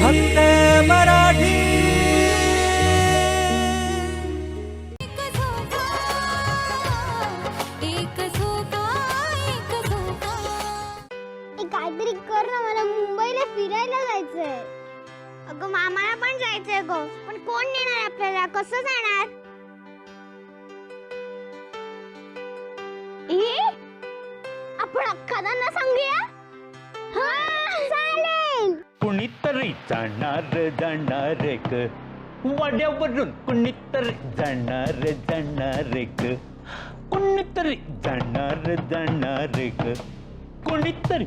फक्त मराठी. काहीतरी कर ना मला मुंबईला फिरायला जायचंय. अगं मामाला पण जायचंय ग. पण कोण नेणार आपल्याला? कसं जाणार? ए? आपण अक्कादांना सांगूया? हा कुणीतरी जाणार जाणार ग वाड्यावरून कुणीतरी जाणार जाणार ग कुणीतरी जाणार जाणार ग कुणीतरी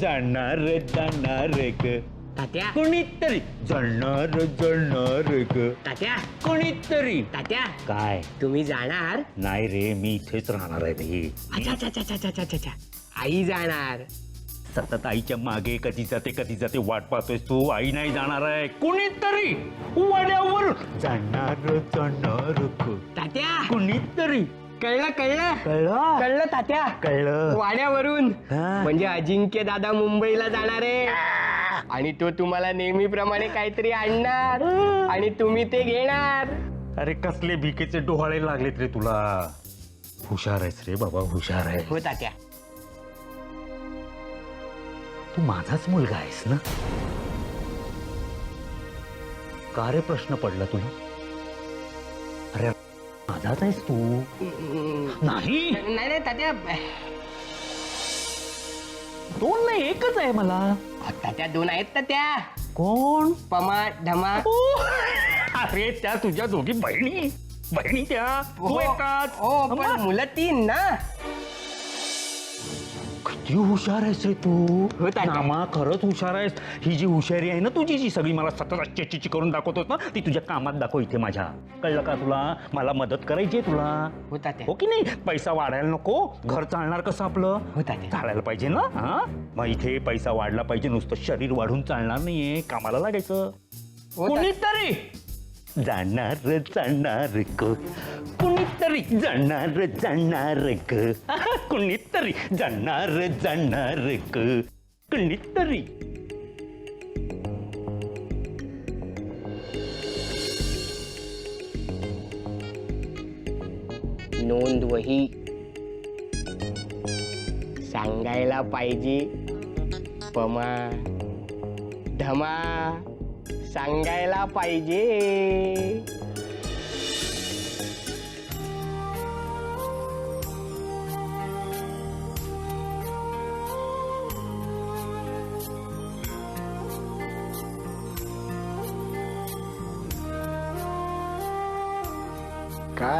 जाणार जाणार ग तात्या. कुणीतरी जाणार जाणार ग तात्या. कुणीतरी. तात्या. काय? तुम्ही जाणार? नाही रे मी इथेच राहणार आहे रे अच्छा अच्छा अच्छा अच्छा अच्छा अच्छा. आई जाणार. सतत आईच्या मागे कधी जाते कधी जाते वाट पाहतोय तू. आई नाही जाणार आहे. कुणीतरी वाड्यावर जाणार जाणार. तात्या! कुणीतरी. कळलं कळलं? कळलं. कळलं तात्या? कळलं. वाड्यावरून हा. म्हणजे अजिंक्य दादा मुंबईला जाणार आहे. आणि तो तुम्हाला नेहमीप्रमाणे काहीतरी आणणार. आणि तुम्ही ते घेणार. अरे कसले भिकेचे डोहाळे लागलेत रे तुला. हुशार आहेस रे बाबा हुशार आहे हो तात्या. तू माझाच मुलगा आहेस ना? का रे प्रश्न पडला तुला? अरे माझाच आहेस तू. नाही. नाही नाही तात्या. दोन नाही एकच आहे मला. तात्या दोन आहेत तात्या. कोण? पमा ढमा. अरे त्या तुझ्या दोघी बहिणी. बहिणी त्या. हो हो, पण मुलं तीन ना. किती हुशार आहेस रे तू. हो, तात्या. नामा खरंच हुशार आहेस. ही जी हुशारी आहे ना तुझी जी सगळी मला सतत चिची करून दाखवतोस ना ती तुझ्या कामात दाखव इथे माझ्या. कळलं का तुला? मला मदत करायची आहे तुला. हो तात्या. हो की नाही? पैसा वाढायला नको. घर चालणार कसं आपलं? हो तात्या. चालायला पाहिजे ना हा? मग इथे पैसा वाढला पाहिजे नुसतं शरीर वाढून चालणार नाहीये. कामाला लागायचं. हो तात्या. कुणीतरी. जाणार जाणार कुणीतरी जाणार जाणार ग कुणीतरी जाणार जाणार ग कुणीतरी नोंद वही. सांगायला पाहिजे. पमा. धमा. सांगायला पाहिजे.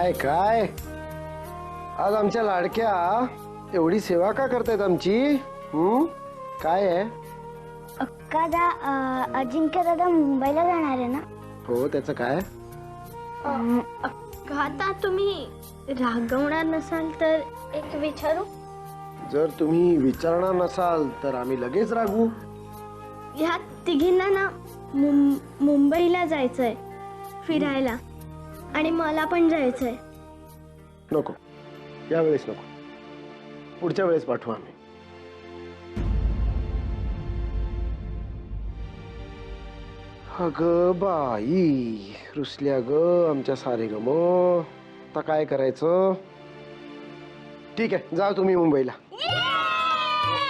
काय काय? आज आमच्या लाडक्या एवढी सेवा का करतायत आमची? हम्म काय आहे? अक्कादा अजिंक्य दादा मुंबईला जाणार आहे ना? हो त्याचं काय? आता तुम्ही रागवणार नसाल तर एक विचारू? जर तुम्ही विचारणार नसाल तर आम्ही लगेच रागू ह्या तिघींना ना मुं- मुंबईला जायचंय फिरायला. आणि मला पण जायचंय. नको. यावेळेस नको. पुढच्या वेळेस पाठवू आम्ही. अग बाई रुसल्या ग आमच्या सारे ग मग आता काय करायचं? ठीक आहे जा तुम्ही मुंबईला.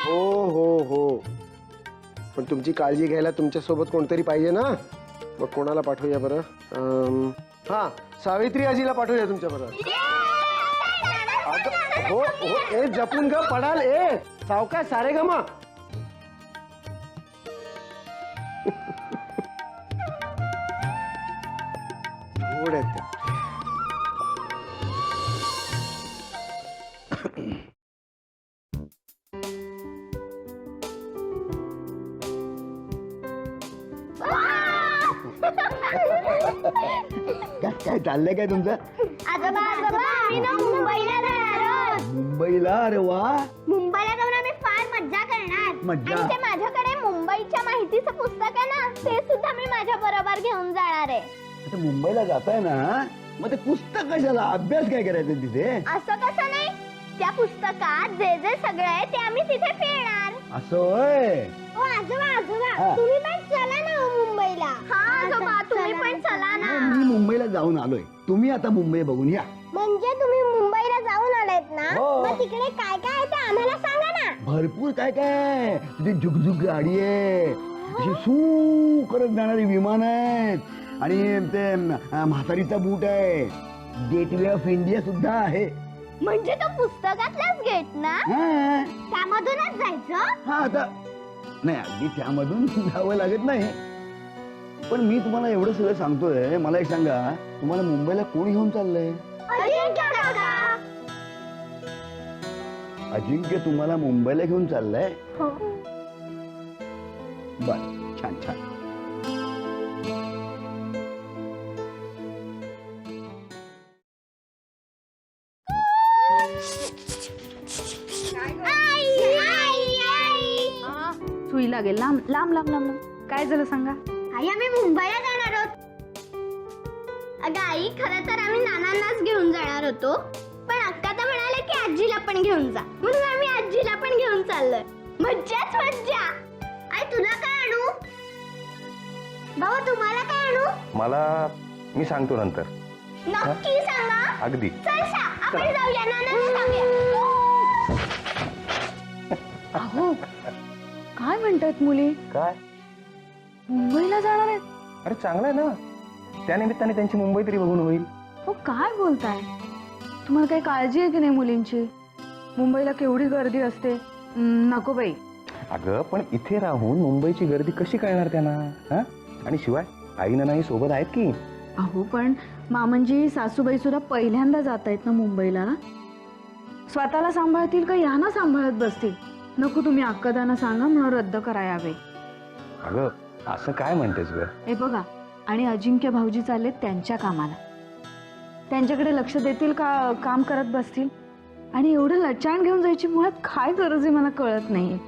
हो हो हो. पण तुमची काळजी घ्यायला तुमच्यासोबत कोणतरी पाहिजे ना? मग कोणाला पाठवूया बरं? अम, हा सावित्री आजीला पाठवूया तुमच्या बरोबर हो हो ए जपून ग पडाल ए सावकाश सारे ग मग गोड आहेत त्या. काय चाललंय काय तुमचं? आजोबा आजोबा आम्ही ना मुंबईला जाणार आहोत. मुंबईला? अरे वा. मुंबईला जाऊन आम्ही फार मज्जा करणार. मज्जा. आणि ते माझ्याकडे मुंबईच्या माहितीचं पुस्तक आहे ना ते सुद्धा मी माझ्या बरोबर घेऊन जाणार आहे. आता मुंबईला जाताय ना मग ते पुस्तक कशाला? अभ्यास काय करायचं तिथे? असं कसं नाही? त्या पुस्तकात जे जे सगळं आहे ते आम्ही तिथे फिरणार. असं होय? ओ आजोबा आजोबा हा. तुम्ही पण चला ना हो तुम्ही पण चला ना. मी मुंबईला जाऊन आलोय. तुम्ही आता मुंबई बघून या. म्हणजे तुम्ही मुंबईला जाऊन आलात ना? हो. मग तिकडे काय काय आहे ते आम्हाला सांगा ना. भरपूर काय काय तुझी झुकझुक गाडी आहे. अशी सू करत जाणारी विमान आहेत. आणि ते अं, म्हातारीचा बूट आहे. गेटवे ऑफ इंडिया सुद्धा आहे. म्हणजे तो पुस्तकातलाच गेट ना? हा. त्यामधूनच जायचं? हा आता नाही अगदी त्यामधून जावं लागत नाही. पण मी तुम्हाला एवढं सगळं सांगतोय मला एक सांगा तुम्हाला मुंबईला कोण घेऊन चाललंय अजिंक्य तुम्हाला मुंबईला घेऊन चाललंय हो. बर छान छान आई, आई, आई. सुई लागेल लांब लांब लांब लांब. काय झालं सांगा आई आम्ही मुंबईला जाणार आहोत. अगं आई खरं तर आम्ही नानांनाच घेऊन जाणार होतो. पण अक्का तर म्हणाले की आजीला पण घेऊन जा. म्हणून आम्ही आजीला पण घेऊन चाललोय. मज्जाच मज्जा. आई तुला काय आणू? भाऊ तुम्हाला काय आणू? मला मी सांगतो नंतर. नक्की सांगा. अगदी. चल शा आपण जाऊया. नानांना सांगूया. अहो. काय म्हणतात मुली? काय? मुंबईला जाणार आहेत? अरे चांगलं आहे ना. त्यानिमित्ताने त्यांची मुंबई तरी बघून होईल. हो काय बोलताय? तुम्हाला काही काळजी आहे की नाही मुलींची? मुंबईला केवढी गर्दी असते? हम्म, नको बाई. अगं पण इथे राहून मुंबईची गर्दी कशी कळणार त्यांना? हा? आणि शिवाय आईनं नाही सोबत आहेत की? अहो पण मामनजी सासूबाई सुद्धा पहिल्यांदा जात आहेत ना मुंबईला. स्वतःला सांभाळतील का यांना सांभाळत बसतील? नको तुम्ही अक्कदाना सांगा म्हणून रद्द करा यावे अगं असं काय म्हणतेस ग? हे बघा आणि अजिंक्य भाऊजी चाललेत त्यांच्या कामाला. त्यांच्याकडे लक्ष देतील का काम करत बसतील? आणि एवढं लचाण घेऊन जायची मुळात काय गरज आहे मला कळत नाहीये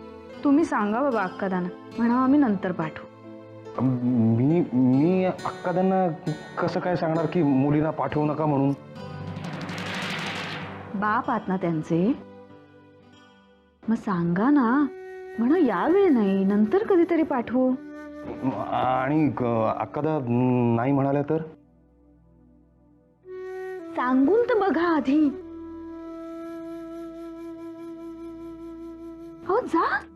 तुम्ही सांगा बाबा अक्कादाना म्हणा आम्ही नंतर पाठवू. मी मी अक्कादांना कसं काय सांगणार की मुलींना पाठवू नका म्हणून? बाप आहात ना त्यांचे. मग सांगा ना म्हणा यावेळी नाही नंतर कधीतरी पाठवू. आणि अक्कादा नाही म्हणाल्या तर? सांगून तर बघा आधी. हो जा.